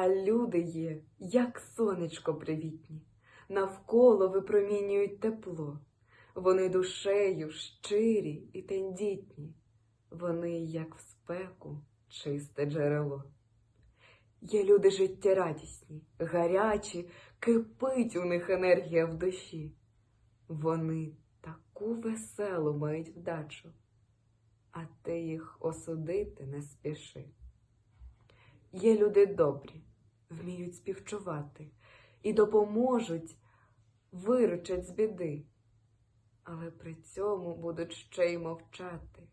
А люди є, як сонечко привітні, навколо випромінюють тепло. Вони душею щирі і тендітні, вони, як в спеку, чисте джерело. Є люди життєрадісні, гарячі, кипить у них енергія в душі. Вони таку веселу мають вдачу, а ти їх осудити не спіши. Є люди добрі, вміють співчувати і допоможуть, виручать з біди, але при цьому будуть ще й мовчати.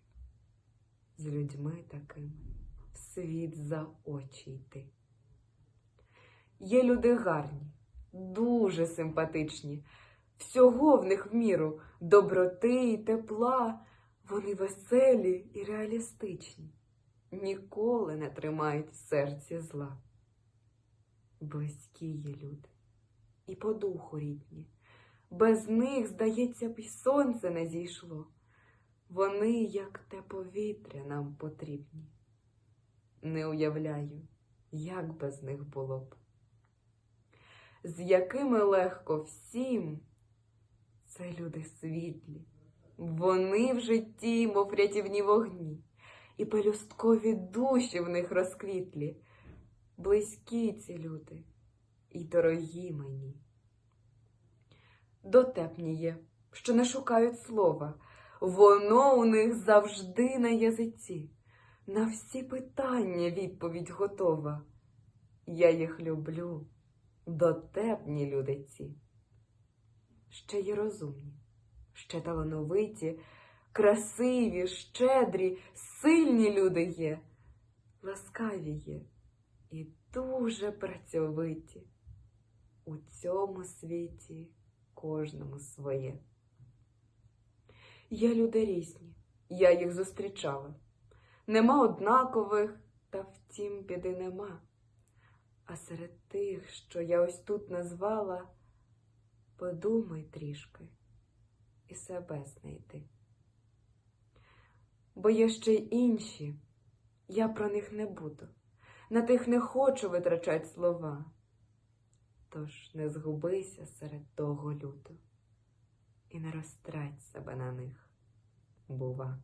З людьми такими в світ за очі йти. Є люди гарні, дуже симпатичні, всього в них в міру доброти і тепла, вони веселі і реалістичні ніколи не тримають в серці зла. Близькі є люди, і по духу рідні. Без них, здається, б й сонце не зійшло. Вони, як те повітря, нам потрібні. Не уявляю, як без них було б. З якими легко всім це люди світлі, вони в житті, мов рятівні вогні і пелюсткові душі в них розквітлі. Близькі ці люди і дорогі мені. Дотепні є, що не шукають слова, воно у них завжди на язиці. На всі питання відповідь готова. Я їх люблю, дотепні люди ці. Ще є розумні, ще талановиті, красиві, щедрі, сильні люди є, ласкаві є і дуже працьовиті. У цьому світі кожному своє. Є люди різні, я їх зустрічала. Нема однакових, та втім біди нема. А серед тих, що я ось тут назвала, подумай трішки і себе знайди бо є ще й інші. Я про них не буду, на тих не хочу витрачать слова. Тож не згубися серед того люду і не розтрать себе на них, бува.